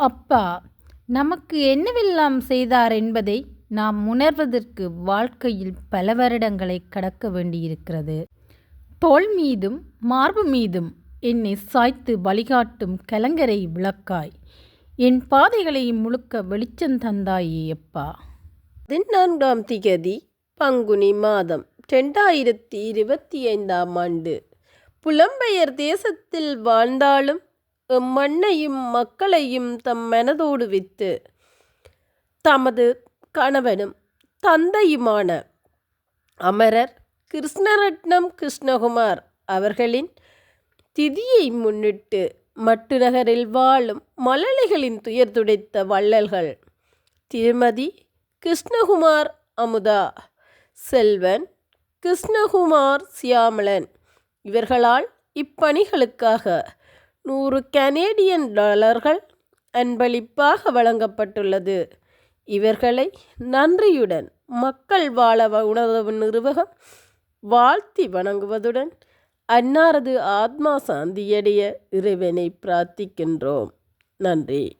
அப்பா நமக்கு என்னவெல்லாம் செய்தார் என்பதை நாம் உணர்வதற்கு வாழ்க்கையில் பல வருடங்களை கடக்க வேண்டியிருக்கிறது. தோல் மீதும் மார்பு மீதும் என்னை சாய்த்து வழிகாட்டும் கலங்கரை விளக்காய். என் பாதைகளை முழுக்க வெளிச்சம் தந்தாயே அப்பா. பதினான்காம் திகதி பங்குனி மாதம் ரெண்டாயிரத்தி இருபத்தி ஐந்தாம் ஆண்டு. புலம்பெயர் தேசத்தில் வாழ்ந்தாலும் எம்மண்ணையும் மக்களையும் தம் மனதோடு வித்து தமது கணவனும் தந்தையுமான அமரர் கிருஷ்ணரட்னம் கிருஷ்ணகுமார் அவர்களின் திதியை முன்னிட்டு மட்டு நகரில் வாழும் மலலைகளின் துயர் துடைத்த வள்ளல்கள் திருமதி கிருஷ்ணகுமார் அமுதா செல்வன் கிருஷ்ணகுமார் சியாமலன் இவர்களால் இப்பணிகளுக்காக நூறு கனேடியன் டாலர்கள் அன்பளிப்பாக வழங்கப்பட்டுள்ளது. இவர்களை நன்றியுடன் மக்கள் வாழ உணவு நிறுவகம் வாழ்த்தி வணங்குவதுடன் அன்னாரது ஆத்மா சாந்தியடைய இறைவனை பிரார்த்திக்கின்றோம். நன்றி.